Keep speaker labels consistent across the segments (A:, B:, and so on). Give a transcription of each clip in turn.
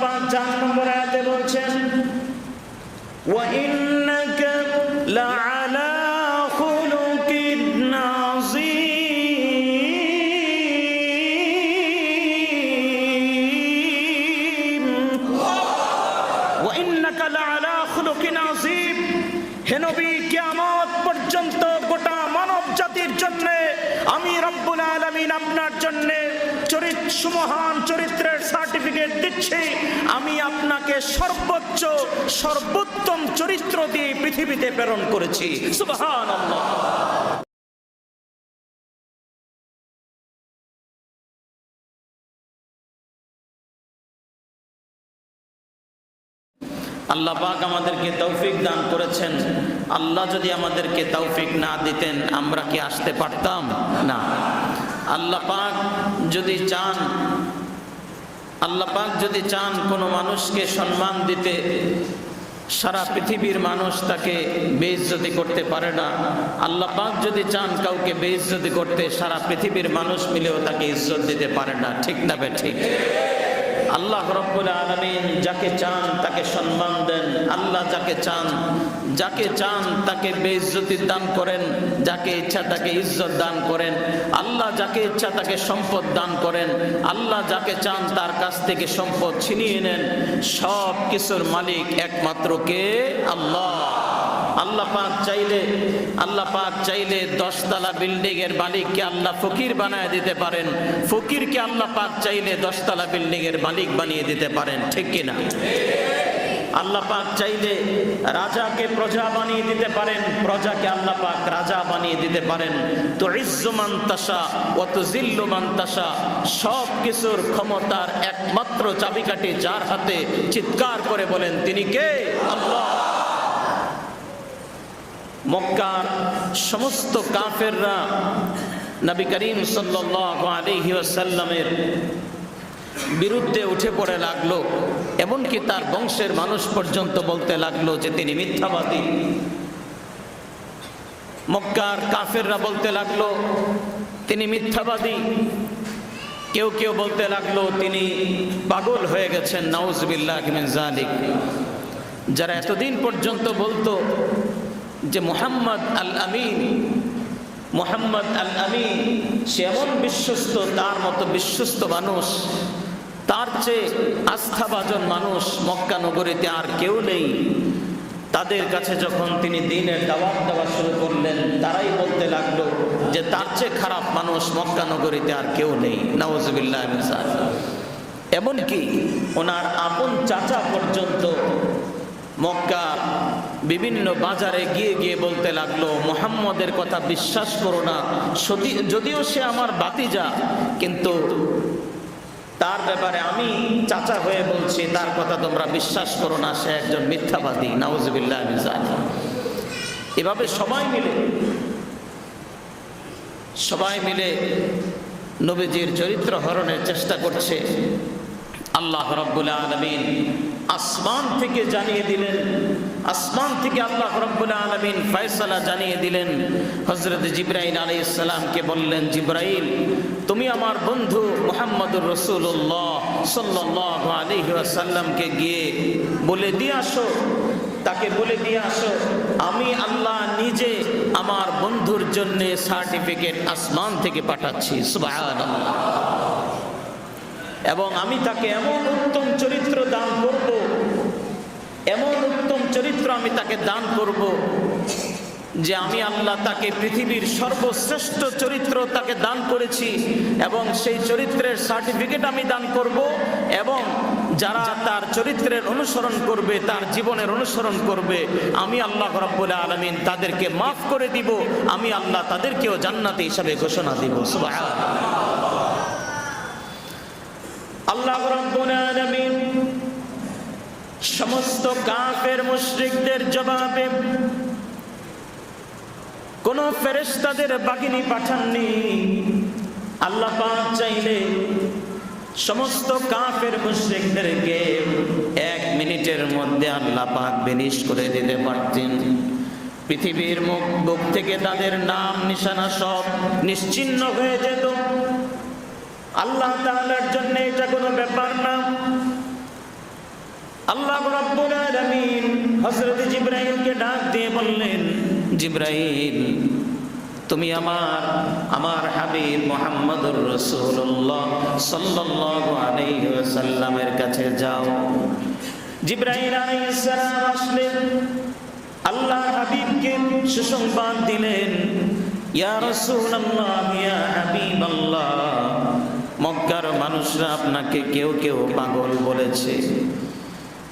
A: পাক চার নম্বর আয়াতে বলছেন وإنك لعلى خلق عظيم وإنك لعلى خلق عظيم হে নবী কিয়ামত পর্যন্ত গোটা মানব জাতির জন্য আমি রব্বুল আলামিন আপনার জন্য চরিত্র সুমহান চরিত্রের সার্টিফিকেট দিচ্ছি। আমি আপনাকে সর্বোচ্চ, সর্বোত্তম চরিত্র দিয়ে পৃথিবীতে প্রেরণ করেছি। আল্লাহ পাক আমাদেরকে তৌফিক দান করেছেন। আল্লাহ যদি আমাদেরকে তৌফিক না দিতেন, আমরা কি আসতে পারতাম? না। আল্লাহ পাক যদি চান, আল্লাহ পাক যদি চান কোনো মানুষকে সম্মান দিতে, সারা পৃথিবীর মানুষ তাকে বেইজ্জতি করতে পারে না। আল্লাহ পাক যদি চান কাউকে বেইজ্জতি করতে, সারা পৃথিবীর মানুষ মিলেও তাকে ইজ্জত দিতে পারে না। ঠিক না বে ঠিক? আল্লাহ রব্বুল আলমিন যাকে চান তাকে সম্মান দেন। আল্লাহ যাকে চান যাকে চান তাকে বেইজ্জতি দান করেন, যাকে ইচ্ছা তাকে ইজ্জত দান করেন। আল্লাহ যাকে ইচ্ছা তাকে সম্পদ দান করেন। আল্লাহ যাকে চান তার কাছ থেকে সম্পদ ছিনিয়ে নেন। সব কিছুর মালিক একমাত্র কে? আল্লাহ। আল্লাহ পাক চাইলে, আল্লাহ পাক চাইলে দশতলা বিল্ডিং এর মালিককে আল্লাহ ফকির বানায় দিতে পারেন। ফকিরকে আল্লাহ পাক চাইলে দশতলা বিল্ডিং এর মালিক বানিয়ে দিতে পারেন। ঠিক কিনা? আল্লাহ পাক চাইলে রাজাকে প্রজা বানিয়ে দিতে পারেন, প্রজাকে আল্লাহ পাক রাজা বানিয়ে দিতে পারেন। তো ইজ্জমান তাসা অত জিল্লমান তাসা সব কিছুর ক্ষমতার একমাত্র চাবিকাঠি যার হাতে চিৎকার করে বলেন, তিনি কে? আল্লাহ। মক্কার সমস্ত কাফেররা নবী করিম সাল্লাল্লাহু আলাইহি ওয়াসাল্লামের বিরুদ্ধে উঠে পড়ে লাগল। এমনকি তার বংশের মানুষ পর্যন্ত বলতে লাগল যে তিনি মিথ্যাবাদী। মক্কার কাফেররা বলতে লাগল, তিনি মিথ্যাবাদী। কেউ কেউ বলতে লাগল, তিনি পাগল হয়ে গেছেন, নাউজবিল্লাহ যারা এতদিন পর্যন্ত বলতো যে মোহাম্মদ আল আমিন মোহাম্মদ আল আমিন সে এমন বিশ্বস্ত, তার মতো বিশ্বস্ত মানুষ। তার চেয়ে আস্থাভাজন মানুষ মক্কা নগরীতে আর কেউ নেই। তাদের কাছে যখন তিনি দিনের দাওয়াত দেওয়া শুরু করলেন, তারাই বলতে লাগল যে তার চেয়ে খারাপ মানুষ মক্কা নগরীতে আর কেউ নেই। নওয়াজবিল্লাহ এমনকি ওনার আপন চাচা পর্যন্ত মক্কা বিভিন্ন বাজারে গিয়ে গিয়ে বলতে লাগল, মোহাম্মদের কথা বিশ্বাস করো না। যদিও সে আমার বাতিজা, কিন্তু তার ব্যাপারে আমি চাচা হয়ে বলছি, তার কথা তোমরা বিশ্বাস করো না, সে একজন মিথ্যাবাদী, নাউজবিল্লাহ এভাবে সবাই মিলে সবাই মিলে নবীজির চরিত্র হরণের চেষ্টা করছে। আল্লাহ রব্বুল আলমিন আসমান থেকে জানিয়ে দিলেন আসমান থেকে আল্লাহ রব্বুল আলমিন ফয়সালা জানিয়ে দিলেন হজরত জিব্রাইল আলী ইসলামকে বললেন, জিব্রাইল, তুমি আমার বন্ধু মোহাম্মদুর রসুল্লাহ সাল্লাহ আলহি আসাল্লামকে গিয়ে বলে দিয়ে আসো। তাকে বলে দিয়ে আসো, আমি আল্লাহ নিজে আমার বন্ধুর জন্য সার্টিফিকেট আসমান থেকে পাঠাচ্ছি। এবং আমি তাকে এমন উত্তম চরিত্র দান করব, এমন চরিত্র আমি তাকে দান করব যে আমি আল্লাহ তাকে পৃথিবীর সর্বশ্রেষ্ঠ চরিত্র তাকে দান করেছি এবং সেই চরিত্রের সার্টিফিকেট আমি দান করব এবং যারা তার চরিত্রের অনুসরণ করবে, তার জীবনের অনুসরণ করবে, আমি আল্লাহ রব্বুল আলমিন তাদেরকে মাফ করে দিব, আমি আল্লাহ তাদেরকেও জান্নাতি হিসাবে ঘোষণা দিব সুবাহ আল্লাহ রব্বুল আলামিন সমস্ত কাফের মুশরিকদের জবাবে কোন ফেরেশতাদের বাহিনী পাঠাননি। আল্লাহ চাইলে সমস্ত কাফের মুশরিকদেরকে এক মিনিটের মধ্যে আল্লাহ পাক বিনিশ করে দিতে পারতেন। পৃথিবীর মুখ বুক থেকে তাদের নাম নিশানা সব নিশ্চিন্ন হয়ে যেত। আল্লাহ তাআলার জন্য এটা কোনো ব্যাপার না। আল্লাহ রাব্বুল আলামিন হযরত জিবরাইলকে ডাক দিয়ে বললেন, জিবরাইল, তুমি আমার আমার হাবিব মোহাম্মদুর রসুল্লাহ সাল্লাল্লাহু আলাইহি ওয়াসাল্লামের কাছে যাও। জিবরাইল আলাইহিস সালাম আসলেন। আল্লাহ হাবিবকে সুসংবাদ দিলেন, ইয়া রাসূলুল্লাহ, ইয়া হাবিবাল্লাহ, মক্কার মানুষরা আপনাকে কেউ কেউ পাগল বলেছে।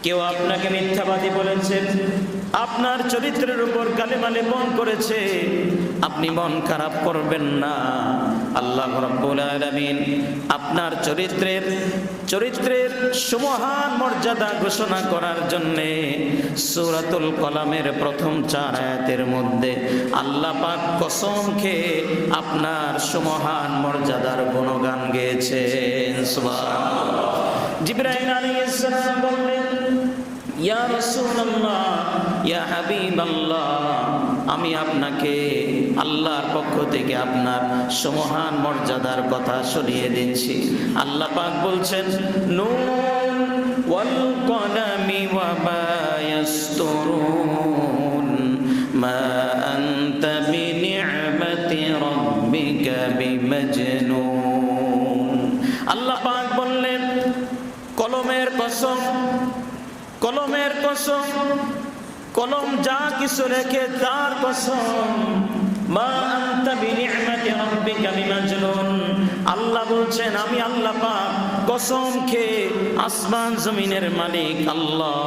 A: কেউ আপনাকে মিথ্যাবাদী বলেছেন, আপনার চরিত্রের উপর কালেমা লেপন করেছে, আপনি মন খারাপ করবেন না। আল্লাহ আপনার চরিত্রের চরিত্রের সুমহান মর্যাদা ঘোষণা করার জন্যে সূরাতুল কলামের প্রথম চার আয়াতের মধ্যে আল্লাহ পাক কসম খেয়ে আপনার সুমহান মর্যাদার গুণগান গেয়েছেন। সুবহানাল্লাহ। জিব্রাইল আলাইহিস সালাম বললেন ইয়া ইয়া আমি আপনাকে আল্লাহর পক্ষ থেকে আপনার সমহান মর্যাদার কথা সরিয়ে দিচ্ছি। আল্লাহ পাক বলছেন, নুন মা কসম কলম যা কিছু রেখে তার কসম আল্লাহ বলছেন, আমি আল্লাহ পাক কসম খেয়ে আসমান জমিনের মালিক আল্লাহ।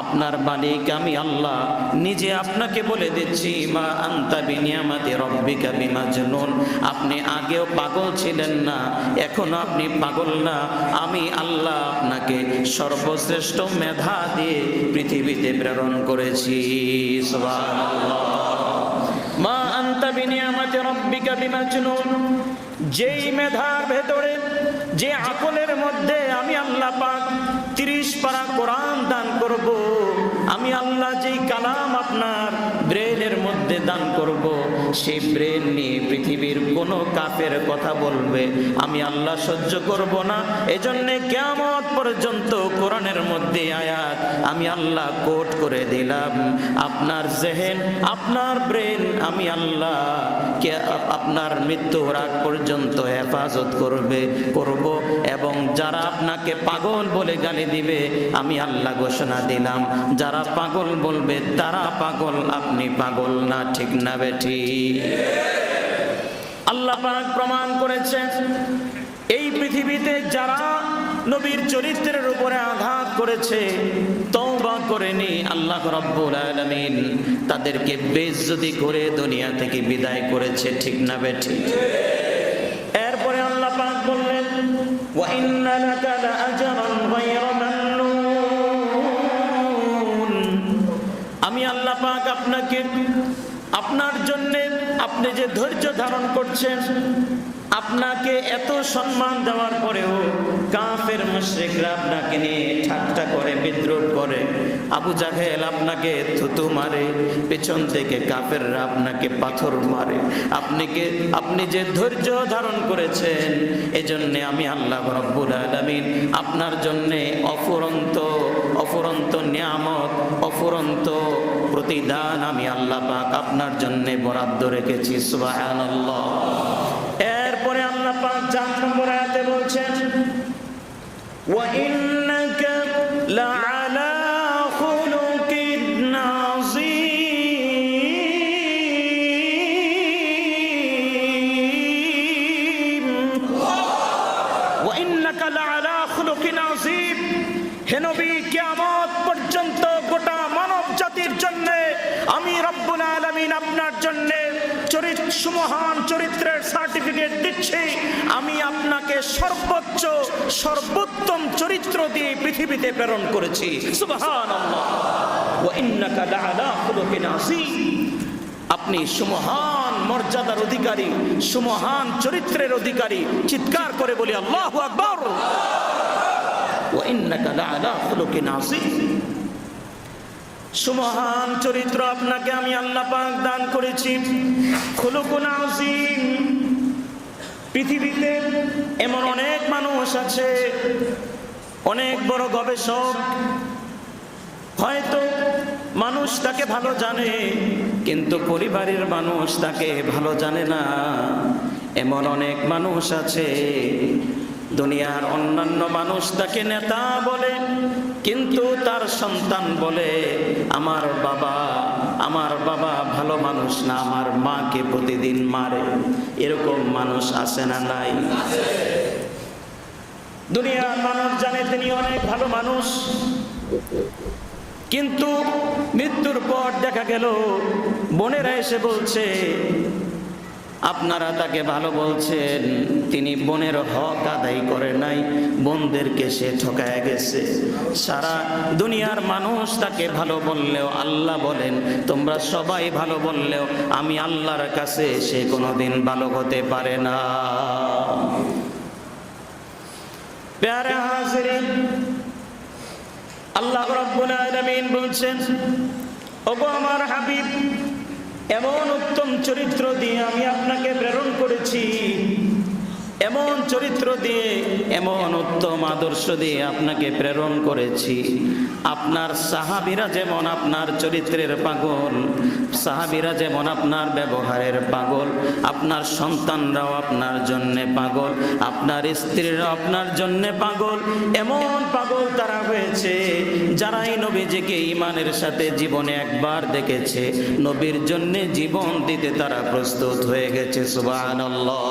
A: আপনার মালিক আমি আল্লাহ। নিজে আপনাকে বলে দিচ্ছি, মা আনতা বিনিয়ামাতি রব্বিকা বিমাজনুন। আপনি আগেও পাগল ছিলেন না, এখনও আপনি পাগল না। আমি আল্লাহ আপনাকে সর্বশ্রেষ্ঠ মেধা দিয়ে পৃথিবীতে প্রেরণ করেছি মা আনতা বিনিয়ামাতি রব্বিকা বিমাজনুন। যেই মেধার ভেতরে, যে আকলের মধ্যে আমি আল্লাহ তিরিশ পারা কোরআন দান করব আমি আল্লাহ যেই কালাম আপনার ব্রেনের মধ্যে দান করব, সেই ব্রেন নিয়ে পৃথিবীর কোনো কাপের কথা বলবে। আমি আল্লাহ সহ্য করব না। এজন্যে কেমন পর্যন্ত কোরআনের মধ্যে আয়াত আমি আল্লাহ কোট করে দিলাম। আপনার জেহেন, আপনার ব্রেন, আমি আল্লাহ কে আপনার মৃত্যুর আগ পর্যন্ত হেফাজত করবে, করব এবং যারা আপনাকে পাগল বলে গালি দিবে, আমি আল্লাহ ঘোষণা দিলাম। যারা পাগল বলবে, তারা পাগল, আপনি পাগল না, ঠিক না বেঠি। আল্লাহ পাক প্রমাণ করেছেন, এই পৃথিবীতে যারা নবীর চরিত্রের উপরে আঘাত করেছে, তওবা করেনি, আল্লাহ রাব্বুল আলামিন তাদেরকে বেজ্জতি করে দুনিয়া থেকে বিদায় করেছে, ঠিক না বেঠি। এরপরে আল্লাহ পাক বললেন, ওয়া লাকা আপনি যে ধৈর্য ধারণ করছেন, আপনাকে এত সম্মান দেওয়ার পরেও কাফের মুশরিকরা আপনাকে নিয়ে ঠাট্টা করে, বিদ্রোহ করে। আবু জাহেল আপনাকে থুতু মারে, পেছন থেকে কাফেররা আপনাকে পাথর মারে। আপনাকে আপনি যে ধৈর্য ধারণ করেছেন, এজন্য আমি আল্লাহ রব্বুল আলামিন আপনার জন্যে অফুরন্ত অফুরন্ত নিয়ামত, অফুরন্ত প্রতিদান আমি আল্লাহ পাক আপনার জন্য বরাদ্দ রেখেছি এরপরে আল্লাহ পাক চার নম্বর আয়াতে বলছেন ওয়া ইন্নাকা লাআলা খুলুকিন নাযীম। ওয়া ইন্নাকা লাআলা হে নবী, কিয়ামত আমি রব্বুল আলামিন আপনার জন্য চরিত্র সুমহান চরিত্রের সার্টিফিকেট দিচ্ছি। আমি আপনাকে সর্বোচ্চ, সর্বোত্তম চরিত্র দিয়ে পৃথিবীতে প্রেরণ করেছি। আপনি সুমহান মর্যাদার অধিকারী, সুমহান চরিত্রের অধিকারী। চিৎকার করে বলি, আল্লাহু আকবার! ওয়া ইন্নাকা লাআলা খুলুকিন আযীম। সুমহান চরিত্র আপনাকে আমি আল্লাহ পাক দান করেছি। পৃথিবীতে এমন অনেক মানুষ আছে, অনেক বড় গবেষক। হয়তো মানুষ তাকে ভালো জানে, কিন্তু পরিবারের মানুষ তাকে ভালো জানে না। এমন অনেক মানুষ আছে, দুনিয়ার অন্যান্য মানুষ তাকে নেতা বলে। কিন্তু তার সন্তান বলে, আমার বাবা আমার বাবা ভালো মানুষ না, আমার মাকে প্রতিদিন মারে। এরকম মানুষ আছে না নাই? দুনিয়ার মানুষ জানে তিনি অনেক ভালো মানুষ। কিন্তু মৃত্যুর পর দেখা গেল, বোনেরা এসে বলছে আপনারা তাকে ভালো বলছেন। তিনি বোনের হক আদায় করে নাই, বোনদেরকে সে ঠকায় গেছে। সারা দুনিয়ার মানুষ তাকে ভালো বললেও আল্লাহ বলেন, তোমরা সবাই ভালো বললেও আমি আল্লাহর কাছে সে কোনোদিন ভালো হতে পারে না। প্যারে আল্লাহ রাব্বুল আলামিন বলছেন, ওগো আমার হাবিব এমন উত্তম চরিত্র দিয়ে আমি আপনাকে প্রেরণ করেছি। এমন চরিত্র দিয়ে, এমন উত্তম আদর্শ দিয়ে আপনাকে প্রেরণ করেছি। আপনার সাহাবিরা যেমন আপনার চরিত্রের পাগল, সাহাবিরা যেমন আপনার ব্যবহারের পাগল, আপনার সন্তানরাও আপনার জন্যে পাগল, আপনার স্ত্রীরা আপনার জন্যে পাগল, এমন পাগল তারা হয়েছে যারাই নবীজিকে ইমানের সাথে জীবনে একবার দেখেছে। নবীর জন্যে জীবন দিতে তারা প্রস্তুত হয়ে গেছে, সুবহানাল্লাহ।